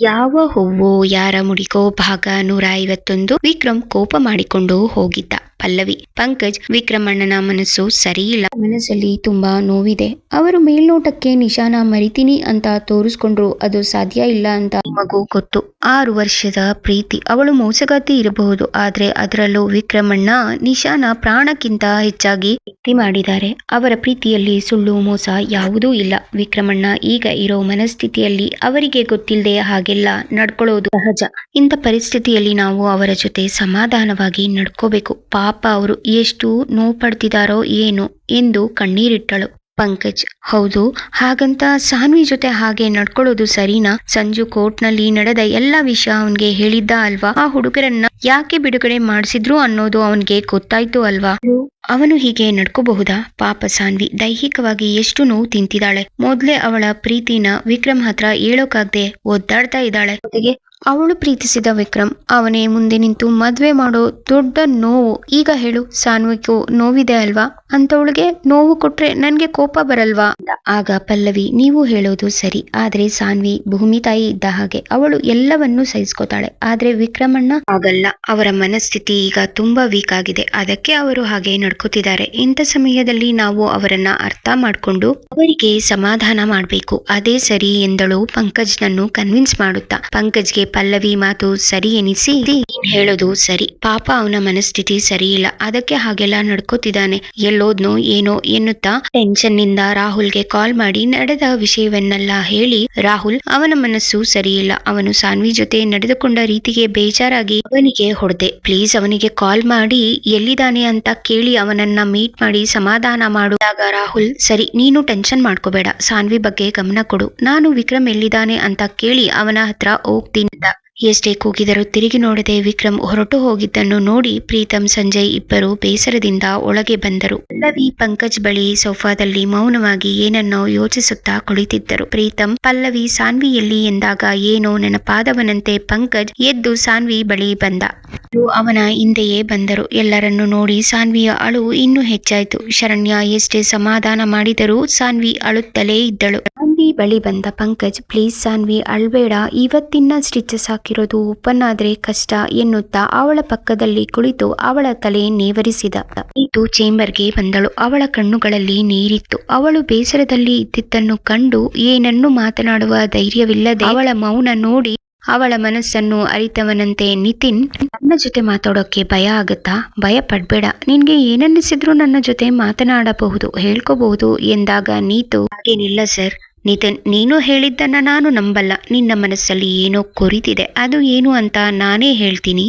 ಯಾವ ಹೂವು ಯಾರ ಮುಡಿಗೋ ಭಾಗ ನೂರ ಐವತ್ತೊಂದು ವಿಕ್ರಮ್ ಕೋಪ ಮಾಡಿಕೊಂಡು ಹೋಗಿದ್ದ. ಪಲ್ಲವಿ. ಪಂಕಜ್, ವಿಕ್ರಮಣ್ಣನ ಮನಸ್ಸು ಸರಿಯಿಲ್ಲ. ಮನಸ್ಸಲ್ಲಿ ತುಂಬಾ ನೋವಿದೆ. ಅವರು ಮೇಲ್ನೋಟಕ್ಕೆ ನಿಶಾನ ಮರಿತೀನಿ ಅಂತ ತೋರಿಸ್ಕೊಂಡ್ರು ಅದು ಸಾಧ್ಯ ಇಲ್ಲ ಅಂತ ಮಗು ಗೊತ್ತು. ಆರು ವರ್ಷದ ಪ್ರೀತಿ. ಅವಳು ಮೋಸಗಾತಿ ಇರಬಹುದು, ಆದ್ರೆ ಅದರಲ್ಲೂ ವಿಕ್ರಮಣ್ಣ ನಿಶಾನ ಪ್ರಾಣಕ್ಕಿಂತ ಹೆಚ್ಚಾಗಿ ಪ್ರೀತಿ ಮಾಡಿದ್ದಾರೆ. ಅವರ ಪ್ರೀತಿಯಲ್ಲಿ ಸುಳ್ಳು, ಮೋಸ ಯಾವುದೂ ಇಲ್ಲ. ವಿಕ್ರಮಣ್ಣ ಈಗ ಇರೋ ಮನಸ್ಥಿತಿಯಲ್ಲಿ ಅವರಿಗೆ ಗೊತ್ತಿಲ್ಲದೆ ಹಾಗೆಲ್ಲ ನಡ್ಕೊಳ್ಳೋದು ಸಹಜ. ಇಂಥ ಪರಿಸ್ಥಿತಿಯಲ್ಲಿ ನಾವು ಅವರ ಜೊತೆ ಸಮಾಧಾನವಾಗಿ ನಡ್ಕೋಬೇಕು. ಪಾಪ ಅವರು ಎಷ್ಟು ನೋವು ಪಡ್ತಿದಾರೋ ಏನು ಎಂದು ಕಣ್ಣೀರಿಟ್ಟಳು. ಪಂಕಜ್, ಹೌದು, ಹಾಗಂತ ಸಾನ್ವಿ ಜೊತೆ ಹಾಗೆ ನಡ್ಕೊಳ್ಳೋದು ಸರಿನಾ? ಸಂಜು ಕೋರ್ಟ್ನಲ್ಲಿ ನಡೆದ ಎಲ್ಲ ವಿಷಯ ಅವನ್ಗೆ ಹೇಳಿದ್ದ ಅಲ್ವಾ? ಆ ಹುಡುಗರನ್ನ ಯಾಕೆ ಬಿಡುಗಡೆ ಮಾಡಿಸಿದ್ರು ಅನ್ನೋದು ಅವನ್ಗೆ ಗೊತ್ತಾಯ್ತು ಅಲ್ವಾ? ಅವನು ಹೀಗೆ ನಡ್ಕೋಬಹುದಾ? ಪಾಪ ಸಾನ್ವಿ, ದೈಹಿಕವಾಗಿ ಎಷ್ಟು ನೋವು ತಿಂತಿದ್ದಾಳೆ ಮೊದ್ಲೇ ಅವಳ ಪ್ರೀತಿನ ವಿಕ್ರಮ್ ಹತ್ರ ಹೇಳೋಕಾಗ್ದೆ ಒದ್ದಾಡ್ತಾ ಇದ್ದಾಳೆ. ಜೊತೆಗೆ ಅವಳು ಪ್ರೀತಿಸಿದ ವಿಕ್ರಮ್, ಅವನೇ ಮುಂದೆ ನಿಂತು ಮದುವೆ ಮಾಡೋ ದೊಡ್ಡ ನೋವು. ಈಗ ಹೇಳು ಸಾನ್ವಿಗೂ ನೋವಿದೆ ಅಲ್ವಾ? ಅಂತವಳಿಗೆ ನೋವು ಕೊಟ್ರೆ ನನಗೆ ಕೋಪ ಬರಲ್ವಾ? ಆಗ ಪಲ್ಲವಿ, ನೀವು ಹೇಳೋದು ಸರಿ. ಆದ್ರೆ ಸಾನ್ವಿ, ಭೂಮಿ ತಾಯಿ ಇದ್ದ ಹಾಗೆ ಅವಳು ಎಲ್ಲವನ್ನೂ ಸಹಿಸ್ಕೋತಾಳೆ. ಆದ್ರೆ ವಿಕ್ರಮಣ್ಣ? ಆಗಲ್ಲ ಅವರ ಮನಸ್ಥಿತಿ ಈಗ ತುಂಬಾ ವೀಕ್ ಆಗಿದೆ. ಅದಕ್ಕೆ ಅವರು ಹಾಗೆ ನಡ್ಕೋತಿದ್ದಾರೆ. ಇಂಥ ಸಮಯದಲ್ಲಿ ನಾವು ಅವರನ್ನ ಅರ್ಥ ಮಾಡ್ಕೊಂಡು ಅವರಿಗೆ ಸಮಾಧಾನ ಮಾಡ್ಬೇಕು. ಅದೇ ಸರಿ ಎಂದಳು ಪಂಕಜ್ನನ್ನು ಕನ್ವಿನ್ಸ್ ಮಾಡುತ್ತಾ. ಪಂಕಜ್ಗೆ ಪಲ್ಲವಿ ಮಾತು ಸರಿ ಎನಿಸಿ ಹೇಳೋದು ಸರಿ. ಪಾಪ ಅವನ ಮನಸ್ಥಿತಿ ಸರಿ ಇಲ್ಲ. ಅದಕ್ಕೆ ಹಾಗೆಲ್ಲ ನಡ್ಕೋತಿದ್ದಾನೆ. ಎಲ್ಲೋದ್ನೋ ಏನೋ ಎನ್ನುತ್ತಾ ಟೆನ್ಷನ್ನಿಂದ ರಾಹುಲ್ಗೆ ಕಾಲ್ ಮಾಡಿ ನಡೆದ ವಿಷಯವನ್ನೆಲ್ಲ ಹೇಳಿ ರಾಹುಲ್ ಅವನ ಮನಸ್ಸು ಸರಿಯಿಲ್ಲ ಅವನು ಸಾನ್ವಿ ಜೊತೆ ನಡೆದುಕೊಂಡ ರೀತಿಗೆ ಬೇಜಾರಾಗಿ ಅವನಿಗೆ ಹೊಡೆದೆ. ಪ್ಲೀಸ್ ಅವನಿಗೆ ಕಾಲ್ ಮಾಡಿ ಎಲ್ಲಿದ್ದಾನೆ ಅಂತ ಕೇಳಿ ಅವನನ್ನ ಮೀಟ್ ಮಾಡಿ ಸಮಾಧಾನ ಮಾಡುವಾಗ ರಾಹುಲ್, ಸರಿ, ನೀನು ಟೆನ್ಷನ್ ಮಾಡ್ಕೋಬೇಡ. ಸಾನ್ವಿ ಬಗ್ಗೆ ಗಮನ ಕೊಡು. ನಾನು ವಿಕ್ರಮ್ ಎಲ್ಲಿದ್ದಾನೆ ಅಂತ ಕೇಳಿ ಅವನ ಹತ್ರ ಹೋಗ್ತೀನಿ. ಎಷ್ಟೇ ಕೂಗಿದರೂ ತಿರುಗಿ ನೋಡದೆ ವಿಕ್ರಮ್ ಹೊರಟು ಹೋಗಿದ್ದನ್ನು ನೋಡಿ ಪ್ರೀತಮ್ ಸಂಜಯ್ ಇಬ್ಬರು ಬೇಸರದಿಂದ ಒಳಗೆ ಬಂದರು. ಪಲ್ಲವಿ ಪಂಕಜ್ ಬಳಿ ಸೋಫಾದಲ್ಲಿ ಮೌನವಾಗಿ ಏನನ್ನೋ ಯೋಚಿಸುತ್ತಾ ಕುಳಿತಿದ್ದರು. ಪ್ರೀತಮ್ ಪಲ್ಲವಿ ಸಾನ್ವಿ ಎಲ್ಲಿ ಎಂದಾಗ ಏನೋ ನೆನಪಾದವನಂತೆ ಪಂಕಜ್ ಎದ್ದು ಸಾನ್ವಿ ಬಳಿ ಬಂದ. ಅವನ ಹಿಂದೆಯೇ ಬಂದರು. ಎಲ್ಲರನ್ನು ನೋಡಿ ಸಾನ್ವಿಯ ಅಳು ಇನ್ನೂ ಹೆಚ್ಚಾಯಿತು. ಶರಣ್ಯ ಎಷ್ಟೇ ಸಮಾಧಾನ ಮಾಡಿದರೂ ಸಾನ್ವಿ ಅಳುತ್ತಲೇ ಇದ್ದಳು. ಸಾನ್ವಿ ಬಳಿ ಬಂದ ಪಂಕಜ್, ಪ್ಲೀಸ್ ಸಾನ್ವಿ, ಅಳ್ಬೇಡ. ಇವತ್ತಿನ ಸ್ಟಿಚಸ್ ಹಾಕಿರೋದು ಓಪನ್ ಆದ್ರೆ ಕಷ್ಟ ಎನ್ನುತ್ತಾ ಅವಳ ಪಕ್ಕದಲ್ಲಿ ಕುಳಿತು ಅವಳ ತಲೆ ನೇವರಿಸಿದ. ಇದು ಚೇಂಬರ್ಗೆ ಬಂದಳು. ಅವಳ ಕಣ್ಣುಗಳಲ್ಲಿ ನೀರಿತ್ತು. ಅವಳು ಬೇಸರದಲ್ಲಿ ಇದ್ದಿದ್ದನ್ನು ಕಂಡು ಏನನ್ನು ಮಾತನಾಡುವ ಧೈರ್ಯವಿಲ್ಲದೆ ಅವಳ ಮೌನ ನೋಡಿ ಅವಳ ಮನಸ್ಸನ್ನು ಅರಿತವನಂತೆ ನಿತಿನ್, ನನ್ನ ಜೊತೆ ಮಾತಾಡೋಕೆ ಭಯ ಆಗುತ್ತಾ? ಭಯ ಪಡ್ಬೇಡ. ನಿನ್ಗೆ ಏನನ್ನಿಸಿದ್ರು ನನ್ನ ಜೊತೆ ಮಾತನಾಡಬಹುದು, ಹೇಳ್ಕೋಬಹುದು ಎಂದಾಗ ನೀತು ಏನಿಲ್ಲ ಸರ್. ನಿತಿನ್ ನೀನು ಹೇಳಿದ್ದನ್ನು ನಾನು ನಂಬಲ್ಲ. ನಿನ್ನ ಮನಸ್ಸಲ್ಲಿ ಏನೋ ಕೊರಿತಿದೆ. ಅದು ಏನು ಅಂತ ನಾನೇ ಹೇಳ್ತೀನಿ.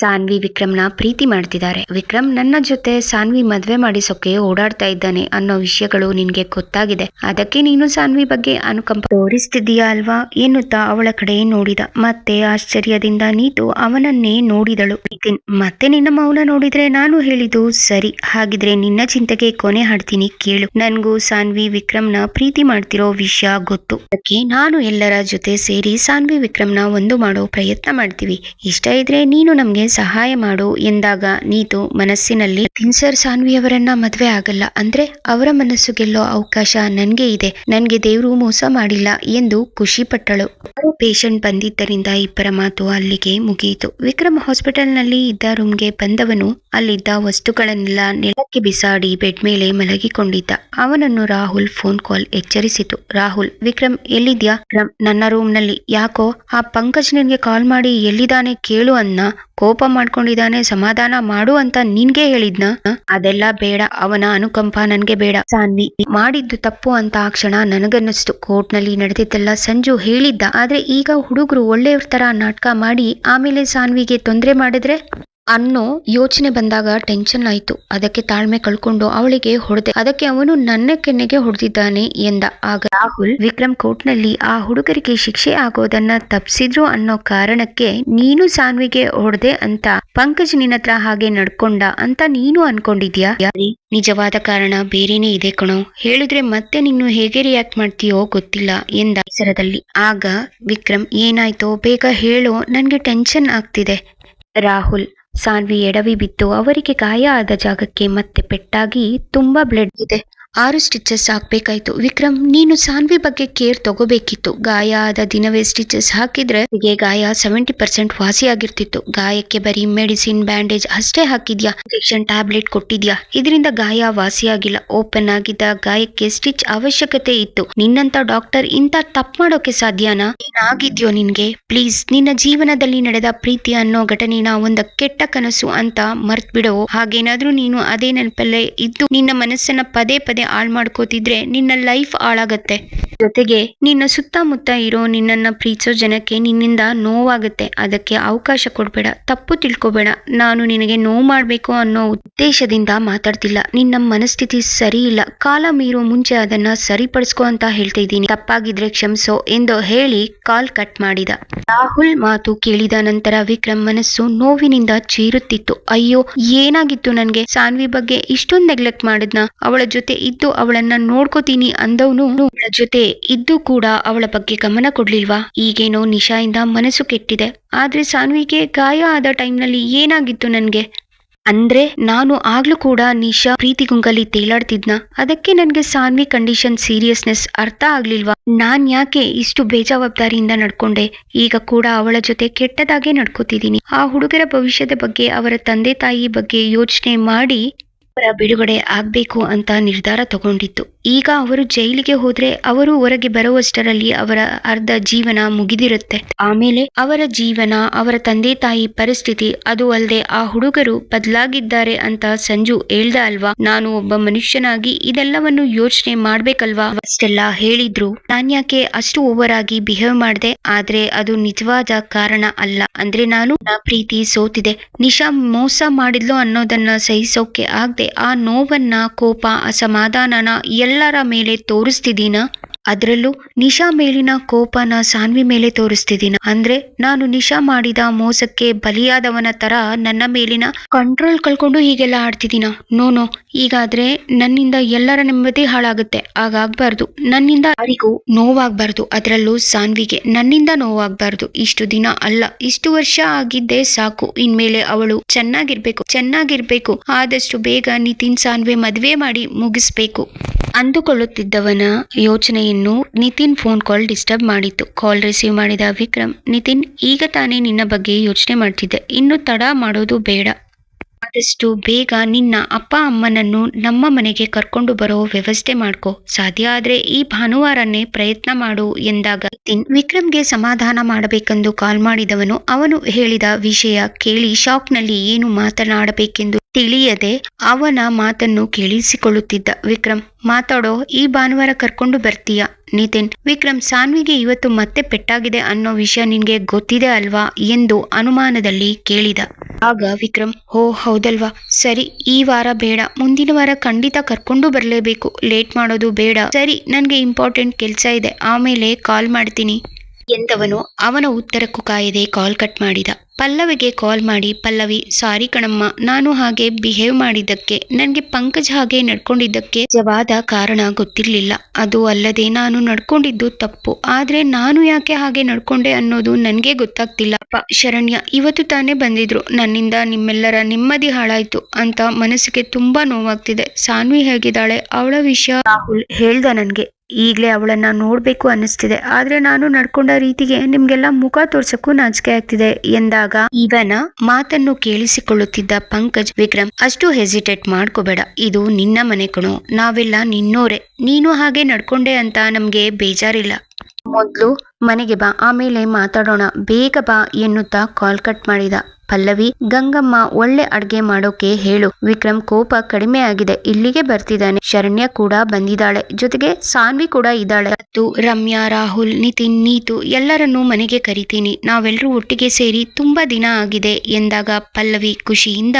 ಸಾನ್ವಿ ವಿಕ್ರಮ್ನ ಪ್ರೀತಿ ಮಾಡ್ತಿದ್ದಾರೆ. ವಿಕ್ರಮ್, ನನ್ನ ಜೊತೆ ಸಾನ್ವಿ ಮದ್ವೆ ಮಾಡಿಸೋಕೆ ಓಡಾಡ್ತಾ ಇದ್ದಾನೆ ಅನ್ನೋ ವಿಷಯಗಳು ನಿನ್ಗೆ ಗೊತ್ತಾಗಿದೆ. ಅದಕ್ಕೆ ನೀನು ಸಾನ್ವಿ ಬಗ್ಗೆ ಅನುಕಂಪ ತೋರಿಸ್ತಿದ್ದೀಯಾ ಅಲ್ವಾ ಎನ್ನುತ್ತಾ ಅವಳ ಕಡೆ ನೋಡಿದ. ಮತ್ತೆ ಆಶ್ಚರ್ಯದಿಂದ ನೀತು ಅವನನ್ನೇ ನೋಡಿದಳು. ನಿತಿನ್, ಮತ್ತೆ ನಿನ್ನ ಮೌನ ನೋಡಿದ್ರೆ ನಾನು ಹೇಳಿದ್ದು ಸರಿ. ಹಾಗಿದ್ರೆ ನಿನ್ನ ಚಿಂತೆಗೆ ಕೊನೆ ಹಾಡ್ತೀನಿ ಕೇಳು. ನನ್ಗೂ ಸಾನ್ವಿ ವಿಕ್ರಮ್ನ ಪ್ರೀತಿ ಮಾಡ್ತಿರೋ ವಿಷಯ ಗೊತ್ತು. ಅದಕ್ಕೆ ನಾನು ಎಲ್ಲರ ಜೊತೆ ಸೇರಿ ಸಾನ್ವಿ ವಿಕ್ರಮ್ನ ಒಂದು ಮಾಡೋ ಪ್ರಯತ್ನ ಮಾಡ್ತೀವಿ. ಇಷ್ಟ ಇದ್ರೆ ನೀನು ನಮ್ಗೆ ಸಹಾಯ ಮಾಡು ಎಂದಾಗ ನೀತು ಮನಸ್ಸಿನಲ್ಲಿ ತಿನ್ಸರ್ ಸಾನ್ವಿ ಅವರನ್ನ ಮದ್ವೆ ಆಗಲ್ಲ. ಅಂದ್ರೆ ಅವರ ಮನಸ್ಸು ಗೆಲ್ಲೋ ಅವಕಾಶ ನನ್ಗೆ ಇದೆ. ನನ್ಗೆ ದೇವರು ಮೋಸ ಮಾಡಿಲ್ಲ ಎಂದು ಖುಷಿ ಪಟ್ಟಳು ಪೇಷಂಟ್ ಬಂದಿದ್ದರಿಂದ ಇಬ್ಬರ ಮಾತು ಅಲ್ಲಿಗೆ ಮುಗಿಯಿತು ವಿಕ್ರಮ್ ಹಾಸ್ಪಿಟಲ್ನಲ್ಲಿ ಇದ್ದ ರೂಮ್ಗೆ ಬಂದವನು ಅಲ್ಲಿದ್ದ ವಸ್ತುಗಳನ್ನೆಲ್ಲ ನೆಲಕ್ಕೆ ಬಿಸಾಡಿ ಬೆಡ್ ಮೇಲೆ ಮಲಗಿಕೊಂಡಿದ್ದ. ಅವನನ್ನು ರಾಹುಲ್ ಫೋನ್ ಕಾಲ್ ಎಚ್ಚರಿಸಿತು. ರಾಹುಲ್, ವಿಕ್ರಮ್ ಎಲ್ಲಿದ್ಯಾ? ವಿಕ್ರಮ್ ನನ್ನ ರೂಮ್ನಲ್ಲಿ ಯಾಕೋ ಆ ಪಂಕಜ್ ನಿನ್ಗೆ ಕಾಲ್ ಮಾಡಿ ಎಲ್ಲಿದ್ದಾನೆ ಕೇಳು ಅನ್ನ. ಕೋಪ ಮಾಡ್ಕೊಂಡಿದ್ದಾನೆ, ಸಮಾಧಾನ ಮಾಡು ಅಂತ ನಿನ್ಗೆ ಹೇಳಿದ್ನ? ಅದೆಲ್ಲ ಬೇಡ, ಅವನ ಅನುಕಂಪ ನನ್ಗೆ ಬೇಡ. ಸಾನ್ವಿ, ಮಾಡಿದ್ದು ತಪ್ಪು ಅಂತ ಆ ಕ್ಷಣ ನನಗನ್ನಿಸ್ತು. ಕೋರ್ಟ್ನಲ್ಲಿ ನಡೆದಿದ್ದೆಲ್ಲ ಸಂಜು ಹೇಳಿದ್ದ. ಆದ್ರೆ ಈಗ ಹುಡುಗರು ಒಳ್ಳೆಯವ್ರ ತರ ನಾಟಕ ಮಾಡಿ ಆಮೇಲೆ ಸಾನ್ವಿಗೆ ತೊಂದರೆ ಮಾಡಿದ್ರೆ? ಅನ್ನೋ ಯೋಚನೆ ಬಂದಾಗ ಟೆನ್ಷನ್ ಆಯ್ತು. ಅದಕ್ಕೆ ತಾಳ್ಮೆ ಕಳ್ಕೊಂಡು ಅವಳಿಗೆ ಹೊಡೆದೆ. ಅದಕ್ಕೆ ಅವನು ನನ್ನ ಕೆನ್ನೆಗೆ ಹೊಡೆದಿದ್ದಾನೆ ಎಂದ. ಆಗ ರಾಹುಲ್ ವಿಕ್ರಮ್ ಕೋರ್ಟ್ನಲ್ಲಿ ಆ ಹುಡುಗರಿಗೆ ಶಿಕ್ಷೆ ಆಗೋದನ್ನ ತಪ್ಸಿದ್ರು ಅನ್ನೋ ಕಾರಣಕ್ಕೆ ನೀನು ಸಾನ್ವಿಗೆ ಹೊಡೆದೆ ಅಂತ ಪಂಕಜ್ ನಿನ್ನತ್ರ ಹಾಗೆ ನಡ್ಕೊಂಡ ಅಂತ ನೀನು ಅನ್ಕೊಂಡಿದ್ಯಾ? ನಿಜವಾದ ಕಾರಣ ಬೇರೆನೇ ಇದೆ ಕಣೋ. ಹೇಳಿದ್ರೆ ಮತ್ತೆ ನೀನು ಹೇಗೆ ರಿಯಾಕ್ಟ್ ಮಾಡ್ತೀಯೋ ಗೊತ್ತಿಲ್ಲ ಎಂದ ಹೆಸರದಲ್ಲಿ ಆಗ ವಿಕ್ರಮ್, ಏನಾಯ್ತೋ ಬೇಗ ಹೇಳೋ. ನನ್ಗೆ ಟೆನ್ಷನ್ ಆಗ್ತಿದೆ. ರಾಹುಲ್ ಸಾನ್ವಿ ಎಡವಿ ಬಿದ್ದು ಅವರಿಗೆ ಗಾಯ ಆದ ಜಾಗಕ್ಕೆ ಮತ್ತೆ ಪೆಟ್ಟಾಗಿ ತುಂಬಾ ಬ್ಲಡ್ ಇದೆ. ಆರು ಸ್ಟಿಚಸ್ ಹಾಕ್ಬೇಕಾಯ್ತು. ವಿಕ್ರಮ್, ನೀನು ಸಾನ್ವಿ ಬಗ್ಗೆ ಕೇರ್ ತಗೋಬೇಕಿತ್ತು. ಗಾಯ ಆದ ದಿನವೇ ಸ್ಟಿಚಸ್ ಹಾಕಿದ್ರೆ ಗಾಯ ಸೆವೆಂಟಿ ಪರ್ಸೆಂಟ್ ವಾಸಿ ಆಗಿರ್ತಿತ್ತು. ಗಾಯಕ್ಕೆ ಬರೀ ಮೆಡಿಸಿನ್ ಬ್ಯಾಂಡೇಜ್ ಅಷ್ಟೇ ಹಾಕಿದ್ಯಾ? Injection tablet ಕೊಟ್ಟಿದ್ಯಾ? ಇದರಿಂದ ಗಾಯ ವಾಸಿಯಾಗಿಲ್ಲ ಓಪನ್ ಆಗಿದ್ದ ಗಾಯಕ್ಕೆ ಸ್ಟಿಚ್ ಅವಶ್ಯಕತೆ ಇತ್ತು. ನಿನ್ನಂತ ಡಾಕ್ಟರ್ ಇಂತ ತಪ್ಪು ಮಾಡೋಕೆ ಸಾಧ್ಯನಾ? ಏನಾಗಿದ್ಯೋ ನಿನ್ಗೆ? ಪ್ಲೀಸ್ ನಿನ್ನ ಜೀವನದಲ್ಲಿ ನಡೆದ ಪ್ರೀತಿ ಅನ್ನೋ ಘಟನೆನ ಒಂದ ಕೆಟ್ಟ ಕನಸು ಅಂತ ಮರ್ತ್ ಬಿಡೋ ಹಾಗೇನಾದ್ರೂ ನೀನು ಅದೇ ನೆನಪಲ್ಲೇ ಇದ್ದು ನಿನ್ನ ಮನಸ್ಸನ್ನ ಪದೇ ಪದೇ ಹಾಳ್ ಮಾಡ್ಕೋತಿದ್ರೆ ನಿನ್ನ ಲೈಫ್ ಹಾಳಾಗತ್ತೆ. ಜೊತೆಗೆ ನಿನ್ನ ಸುತ್ತಮುತ್ತ ಇರೋ ನಿನ್ನನ್ನ ಪ್ರೀತಿಸೋ ಜನಕ್ಕೆ ನಿನ್ನಿಂದ ನೋವಾಗುತ್ತೆ. ಅದಕ್ಕೆ ಅವಕಾಶ ಕೊಡಬೇಡ, ತಪ್ಪು ತಿಳ್ಕೊಬೇಡ. ನಾನು ನಿನಗೆ ನೋವು ಮಾಡಬೇಕು ಅನ್ನೋ ಉದ್ದೇಶದಿಂದ ಮಾತಾಡ್ತಿಲ್ಲ. ನಿನ್ನ ಮನಸ್ಥಿತಿ ಸರಿ ಇಲ್ಲ. ಕಾಲ ಮೀರೋ ಮುಂಚೆ ಅದನ್ನ ಸರಿಪಡಿಸ್ಕೊ ಅಂತ ಹೇಳ್ತಾ ಇದ್ದೀನಿ. ತಪ್ಪಾಗಿದ್ರೆ ಕ್ಷಮಿಸೋ ಎಂದು ಹೇಳಿ ಕಾಲ್ ಕಟ್ ಮಾಡಿದ. ರಾಹುಲ್ ಮಾತು ಕೇಳಿದ ನಂತರ ವಿಕ್ರಮ್ ಮನಸ್ಸು ನೋವಿನಿಂದ ಚೀರುತ್ತಿತ್ತು. ಅಯ್ಯೋ, ಏನಾಗಿತ್ತು ನನ್ಗೆ? ಸಾನ್ವಿ ಬಗ್ಗೆ ಇಷ್ಟೊಂದು ನೆಗ್ಲೆಕ್ಟ್ ಮಾಡಿದ್ನ? ಅವಳ ಜೊತೆ ಇದ್ದು ಅವಳನ್ನ ನೋಡ್ಕೋತೀನಿ ಅಂದವನು? ಅವಳ ಜೊತೆ ಇದ್ದು ಕೂಡ ಅವಳ ಬಗ್ಗೆ ಗಮನ ಕೊಡ್ಲಿಲ್ವಾ? ಈಗೇನೋ ನಿಶಾಯಿಂದ ಮನಸ್ಸು ಕೆಟ್ಟಿದೆ. ಆದ್ರೆ ಸಾನ್ವಿಗೆ ಗಾಯ ಆದ ಟೈಮ್ನಲ್ಲಿ ಏನಾಗಿತ್ತು ನನ್ಗೆ? ಅಂದ್ರೆ ನಾನು ಆಗ್ಲೂ ಕೂಡ ನಿಶಾ ಪ್ರೀತಿ ಗುಂಗಲ್ಲಿ ತೇಲಾಡ್ತಿದ್ನ? ಅದಕ್ಕೆ ನನ್ಗೆ ಸಾನ್ವಿ ಕಂಡೀಷನ್ ಸೀರಿಯಸ್ನೆಸ್ ಅರ್ಥ ಆಗ್ಲಿಲ್ವಾ? ನಾನ್ ಯಾಕೆ ಇಷ್ಟು ಬೇಜವಾಬ್ದಾರಿಯಿಂದ ನಡ್ಕೊಂಡೆ? ಈಗ ಕೂಡ ಅವಳ ಜೊತೆ ಕೆಟ್ಟದಾಗೆ ನಡ್ಕೋತಿದ್ದೀನಿ. ಆ ಹುಡುಗರ ಭವಿಷ್ಯದ ಬಗ್ಗೆ, ಅವರ ತಂದೆ ತಾಯಿ ಬಗ್ಗೆ ಯೋಚನೆ ಮಾಡಿ ಅವರ ಬಿಡುಗಡೆ ಆಗ್ಬೇಕು ಅಂತ ನಿರ್ಧಾರ ತಗೊಂಡಿತ್ತು ಈಗ ಅವರು ಜೈಲಿಗೆ ಹೋದ್ರೆ ಅವರು ಹೊರಗೆ ಬರುವಷ್ಟರಲ್ಲಿ ಅವರ ಅರ್ಧ ಜೀವನ ಮುಗಿದಿರುತ್ತೆ. ಆಮೇಲೆ ಅವರ ಜೀವನ, ಅವರ ತಂದೆ ತಾಯಿ ಪರಿಸ್ಥಿತಿ ಅದು ಅಲ್ಲದೆ ಆ ಹುಡುಗರು ಬದಲಾಗಿದ್ದಾರೆ ಅಂತ ಸಂಜು ಹೇಳ್ದ ಅಲ್ವಾ? ನಾನು ಒಬ್ಬ ಮನುಷ್ಯನಾಗಿ ಇದೆಲ್ಲವನ್ನು ಯೋಚನೆ ಮಾಡ್ಬೇಕಲ್ವಾ? ಅಷ್ಟೆಲ್ಲ ಹೇಳಿದ್ರು. ನಾನ್ಯಾಕೆ ಅಷ್ಟು ಓವರ್ ಆಗಿ ಬಿಹೇವ್ ಮಾಡಿದೆ? ಆದ್ರೆ ಅದು ನಿಜವಾದ ಕಾರಣ ಅಲ್ಲ. ಅಂದ್ರೆ ನಾನು ನಾ ಪ್ರೀತಿ ಸೋತಿದೆ. ನಿಶಾ ಮೋಸ ಮಾಡಿದ್ಲು ಅನ್ನೋದನ್ನ ಸಹಿಸೋಕೆ ಆಗದೆ ಆ ನೋವನ್ನ, ಕೋಪ, ಅಸಮಾಧಾನನ ಎಲ್ಲರ ಮೇಲೆ ತೋರಿಸ್ತಿದ್ದೀನ ಅದರಲ್ಲೂ ನಿಶಾ ಮೇಲಿನ ಕೋಪನ ಸಾನ್ವಿ ಮೇಲೆ ತೋರಿಸ್ತಿದ್ದೀನ ಅಂದ್ರೆ ನಾನು ನಿಶಾ ಮಾಡಿದ ಮೋಸಕ್ಕೆ ಬಲಿಯಾದವನ ತರ ನನ್ನ ಮೇಲಿನ ಕಂಟ್ರೋಲ್ ಕಳ್ಕೊಂಡು ಹೀಗೆಲ್ಲ ಆಡ್ತಿದ್ದೀನ ನೋ ನೋ ಈಗಾದ್ರೆ ನನ್ನಿಂದ ಎಲ್ಲರ ನೆಮ್ಮದಿ ಹಾಳಾಗುತ್ತೆ. ಹಾಗಾಗ್ಬಾರ್ದು. ನನ್ನಿಂದ ಯಾರಿಗೂ ನೋವಾಗ್ಬಾರ್ದು. ಅದರಲ್ಲೂ ಸಾನ್ವಿಗೆ ನನ್ನಿಂದ ನೋವಾಗ್ಬಾರ್ದು. ಇಷ್ಟು ದಿನ ಅಲ್ಲ. ಇಷ್ಟು ವರ್ಷ ಆಗಿದ್ದೇ ಸಾಕು. ಇನ್ಮೇಲೆ ಅವಳು ಚೆನ್ನಾಗಿರ್ಬೇಕು. ಚೆನ್ನಾಗಿರ್ಬೇಕು. ಆದಷ್ಟು ಬೇಗ ನಿತಿನ್, ಸಾನ್ವೆ ಮದ್ವೆ ಮಾಡಿ ಮುಗಿಸ್ಬೇಕು. ಅಂದುಕೊಳ್ಳುತ್ತಿದ್ದವನ ಯೋಚನೆಯನ್ನು ನಿತಿನ್ ಫೋನ್ ಕಾಲ್ ಡಿಸ್ಟರ್ಬ್ ಮಾಡಿತ್ತು. ಕಾಲ್ ರಿಸೀವ್ ಮಾಡಿದ ವಿಕ್ರಮ್, ನಿತಿನ್, ಈಗ ತಾನೇ ನಿನ್ನ ಬಗ್ಗೆ ಯೋಚನೆ ಮಾಡ್ತಿದ್ದೆ. ಇನ್ನು ತಡ ಮಾಡೋದು ಬೇಡ. ಆದಷ್ಟು ಬೇಗ ನಿನ್ನ ಅಪ್ಪ ಅಮ್ಮನನ್ನು ನಮ್ಮ ಮನೆಗೆ ಕರ್ಕೊಂಡು ಬರೋ ವ್ಯವಸ್ಥೆ ಮಾಡ್ಕೋ. ಸಾಧ್ಯ ಆದ್ರೆ ಈ ಭಾನುವಾರನೇ ಪ್ರಯತ್ನ ಮಾಡು ಎಂದಾಗ ನಿತಿನ್ ವಿಕ್ರಮ್ಗೆ ಸಮಾಧಾನ ಮಾಡಬೇಕೆಂದು ಕಾಲ್ ಮಾಡಿದವನು ಅವನು ಹೇಳಿದ ವಿಷಯ ಕೇಳಿ ಶಾಕ್ನಲ್ಲಿ ಏನು ಮಾತನಾಡಬೇಕೆಂದು ತಿಳಿಯದೆ ಅವನ ಮಾತನ್ನು ಕೇಳಿಸಿಕೊಳ್ಳುತ್ತಿದ್ದ ವಿಕ್ರಮ್, ಮಾತಾಡೋ ಈ ಭಾನುವಾರ ಕರ್ಕೊಂಡು ಬರ್ತೀಯ? ನಿತಿನ್, ವಿಕ್ರಮ್ ಸಾನ್ವಿಗೆ ಇವತ್ತು ಮತ್ತೆ ಪೆಟ್ಟಾಗಿದೆ ಅನ್ನೋ ವಿಷಯ ನಿನ್ಗೆ ಗೊತ್ತಿದೆ ಅಲ್ವಾ? ಎಂದು ಅನುಮಾನದಲ್ಲಿ ಕೇಳಿದ. ಆಗ ವಿಕ್ರಮ್ ಹೋ ಹೌದಲ್ವಾ, ಸರಿ, ಈ ವಾರ ಬೇಡ, ಮುಂದಿನ ವಾರ ಖಂಡಿತ ಕರ್ಕೊಂಡು ಬರಲೇಬೇಕು, ಲೇಟ್ ಮಾಡೋದು ಬೇಡ. ಸರಿ, ನನಗೆ ಇಂಪಾರ್ಟೆಂಟ್ ಕೆಲಸ ಇದೆ, ಆಮೇಲೆ ಕಾಲ್ ಮಾಡ್ತೀನಿ. ಎಂದವನು ಅವನ ಉತ್ತರಕ್ಕೂ ಕಾಯದೆ ಕಾಲ್ ಕಟ್ ಮಾಡಿದ. ಪಲ್ಲವಿಗೆ ಕಾಲ್ ಮಾಡಿ, ಪಲ್ಲವಿ ಸಾರಿ ಕಣಮ್ಮ, ನಾನು ಹಾಗೆ ಬಿಹೇವ್ ಮಾಡಿದ್ದಕ್ಕೆ, ನನಗೆ ಪಂಕಜ್ ಹಾಗೆ ನಡ್ಕೊಂಡಿದ್ದಕ್ಕೆ ನಿಜವಾದ ಕಾರಣ ಗೊತ್ತಿರಲಿಲ್ಲ. ಅದು ಅಲ್ಲದೆ ನಾನು ನಡ್ಕೊಂಡಿದ್ದು ತಪ್ಪು. ಆದ್ರೆ ನಾನು ಯಾಕೆ ಹಾಗೆ ನಡ್ಕೊಂಡೆ ಅನ್ನೋದು ನನಗೆ ಗೊತ್ತಾಗ್ತಿಲ್ಲ. ಅಪ್ಪ ಶರಣ್ಯ, ಇವತ್ತು ತಾನೇ ಬಂದಿದ್ರು. ನನ್ನಿಂದ ನಿಮ್ಮೆಲ್ಲರ ನೆಮ್ಮದಿ ಹಾಳಾಯ್ತು ಅಂತ ಮನಸ್ಸಿಗೆ ತುಂಬಾ ನೋವಾಗ್ತಿದೆ. ಸಾನ್ವಿ ಹೇಗಿದ್ದಾಳೆ? ಅವಳ ವಿಷಯ ರಾಹುಲ್ ಹೇಳ್ದ ನನ್ಗೆ. ಈಗ್ಲೇ ಅವಳನ್ನ ನೋಡಬೇಕು ಅನ್ನಿಸ್ತಿದೆ. ಆದರೆ ನಾನು ನಡ್ಕೊಂಡ ರೀತಿಗೆ ನಿಮಗೆಲ್ಲ ಮುಖ ತೋರ್ಸಕ್ಕೂ ನಾಚಿಕೆ ಆಗ್ತಿದೆ ಎಂದಾಗ ಇವನ ಮಾತನ್ನು ಕೇಳಿಸಿಕೊಳ್ಳುತ್ತಿದ್ದ ಪಂಕಜ್, ವಿಕ್ರಮ್, ಅಷ್ಟು ಹೆಸಿಟೇಟ್ ಮಾಡ್ಕೋಬೇಡ. ಇದು ನಿನ್ನ ಮನೆ ಕಣೋ. ನಾವೆಲ್ಲ ನಿನ್ನೋರೆ. ನೀನು ಹಾಗೆ ನಡ್ಕೊಂಡೆ ಅಂತ ನಮಗೆ ಬೇಜಾರಿಲ್ಲ. ಮೊದ್ಲು ಮನೆಗೆ ಬಾ, ಆಮೇಲೆ ಮಾತಾಡೋಣ. ಬೇಗ ಬಾ ಎನ್ನುತ್ತಾ ಕಾಲ್ ಕಟ್ ಮಾಡಿದ. ಪಲ್ಲವಿ, ಗಂಗಮ್ಮ ಒಳ್ಳೆ ಅಡ್ಗೆ ಮಾಡೋಕೆ ಹೇಳು. ವಿಕ್ರಮ್ ಕೋಪ ಕಡಿಮೆ ಆಗಿದೆ. ಇಲ್ಲಿಗೆ ಬರ್ತಿದ್ದಾನೆ. ಶರಣ್ಯ ಕೂಡ ಬಂದಿದ್ದಾಳೆ. ಜೊತೆಗೆ ಸಾನ್ವಿ ಕೂಡ ಇದ್ದಾಳೆ. ಮತ್ತು ರಮ್ಯಾ, ರಾಹುಲ್, ನಿತಿನ್, ನೀತು ಎಲ್ಲರನ್ನೂ ಮನೆಗೆ ಕರಿತೀನಿ. ನಾವೆಲ್ಲರೂ ಒಟ್ಟಿಗೆ ಸೇರಿ ತುಂಬಾ ದಿನ ಆಗಿದೆ ಎಂದಾಗ ಪಲ್ಲವಿ ಖುಷಿಯಿಂದ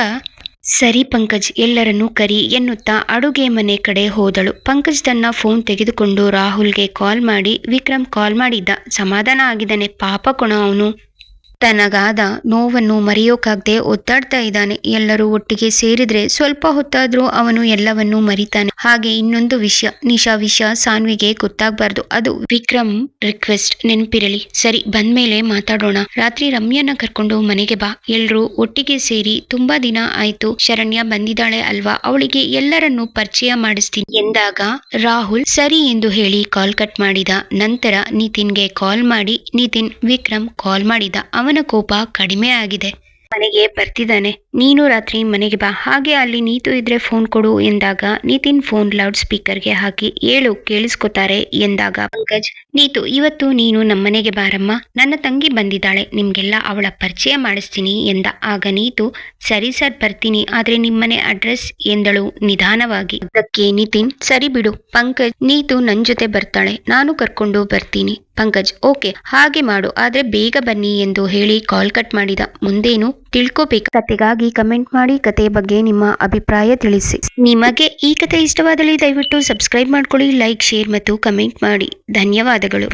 ಸರಿ ಪಂಕಜ್, ಎಲ್ಲರನ್ನೂ ಕರಿ ಎನ್ನುತ್ತಾ ಅಡುಗೆ ಮನೆ ಕಡೆ ಹೋದಳು. ಪಂಕಜ್ ತನ್ನ ಫೋನ್ ತೆಗೆದುಕೊಂಡು ರಾಹುಲ್ಗೆ ಕಾಲ್ ಮಾಡಿ, ವಿಕ್ರಮ್ ಕಾಲ್ ಮಾಡಿದ್ದ. ಸಮಾಧಾನ ಆಗಿದ್ದಾನೆ, ಪಾಪ ಕೊಣ ಅವನು ತನಗಾದ ನೋವನ್ನು ಮರೆಯೋಕಾಗ್ದೆ ಒದ್ದಾಡ್ತಾ ಇದ್ದಾನೆ. ಎಲ್ಲರೂ ಒಟ್ಟಿಗೆ ಸೇರಿದ್ರೆ ಸ್ವಲ್ಪ ಹೊತ್ತಾದ್ರೂ ಅವನು ಎಲ್ಲವನ್ನೂ ಮರಿತಾನೆ. ಹಾಗೆ ಇನ್ನೊಂದು ವಿಷಯ, ನಿಶಾ ವಿಷಯ ಸಾನ್ವಿಗೆ ಗೊತ್ತಾಗ್ಬಾರ್ದು. ಅದು ವಿಕ್ರಮ್ ರಿಕ್ವೆಸ್ಟ್, ನೆನಪಿರಲಿ. ಸರಿ, ಬಂದ್ಮೇಲೆ ಮಾತಾಡೋಣ. ರಾತ್ರಿ ರಮ್ಯನ ಕರ್ಕೊಂಡು ಮನೆಗೆ ಬಾ. ಎಲ್ರೂ ಒಟ್ಟಿಗೆ ಸೇರಿ ತುಂಬಾ ದಿನ ಆಯ್ತು. ಶರಣ್ಯ ಬಂದಿದ್ದಾಳೆ ಅಲ್ವಾ? ಅವಳಿಗೆ ಎಲ್ಲರನ್ನು ಪರಿಚಯ ಮಾಡಿಸ್ತೀನಿ ಎಂದಾಗ ರಾಹುಲ್ ಸರಿ ಎಂದು ಹೇಳಿ ಕಾಲ್ ಕಟ್ ಮಾಡಿದ. ನಂತರ ನಿತಿನ್ಗೆ ಕಾಲ್ ಮಾಡಿ, ನಿತಿನ್, ವಿಕ್ರಮ್ ಕಾಲ್ ಮಾಡಿದ. ಅವನ ಕೋಪ ಕಡಿಮೆ ಆಗಿದೆ. ಮನೆಗೆ ಬರ್ತಿದ್ದಾನೆ. ನೀನು ರಾತ್ರಿ ಮನೆಗೆ ಬಾ. ಹಾಗೆ ಅಲ್ಲಿ ನೀತು ಇದ್ರೆ ಫೋನ್ ಕೊಡು ಎಂದಾಗ ನಿತಿನ್ ಫೋನ್ ಲೌಡ್ ಸ್ಪೀಕರ್ಗೆ ಹಾಕಿ ಏಳು ಕೇಳಿಸ್ಕೊತಾರೆ ಎಂದಾಗ ಪಂಕಜ್, ನೀತು, ಇವತ್ತು ನೀನು ನಮ್ಮನೆಗೆ ಬಾರಮ್ಮ. ನನ್ನ ತಂಗಿ ಬಂದಿದ್ದಾಳೆ. ನಿಮ್ಗೆಲ್ಲ ಅವಳ ಪರಿಚಯ ಮಾಡಿಸ್ತೀನಿ ಎಂದ. ಆಗ ನೀತು, ಸರಿ ಸರ್, ಬರ್ತೀನಿ. ಆದ್ರೆ ನಿಮ್ಮನೆ ಅಡ್ರೆಸ್ ಎಂದಳು ನಿಧಾನವಾಗಿ. ಅದಕ್ಕೆ ನಿತಿನ್, ಸರಿ ಬಿಡು. ಪಂಕಜ್, ನೀತು ನನ್ ಜೊತೆ ಬರ್ತಾಳೆ. ನಾನು ಕರ್ಕೊಂಡು ಬರ್ತೀನಿ. ಪಂಕಜ್, ಓಕೆ, ಹಾಗೆ ಮಾಡು, ಆದ್ರೆ ಬೇಗ ಬನ್ನಿ ಎಂದು ಹೇಳಿ ಕಾಲ್ ಕಟ್ ಮಾಡಿದ. ಮುಂದೇನು ತಿಳ್ಕೋಬೇಕು? ಕತೆಗಾಗಿ ಕಮೆಂಟ್ ಮಾಡಿ, ಕತೆ ಬಗ್ಗೆ ನಿಮ್ಮ ಅಭಿಪ್ರಾಯ ತಿಳಿಸಿ. ನಿಮಗೆ ಈ ಕತೆ ಇಷ್ಟವಾದಲ್ಲಿ ದಯವಿಟ್ಟು ಸಬ್ಸ್ಕ್ರೈಬ್ ಮಾಡ್ಕೊಳ್ಳಿ, ಲೈಕ್, ಶೇರ್ ಮತ್ತು ಕಮೆಂಟ್ ಮಾಡಿ. ಧನ್ಯವಾದಗಳು.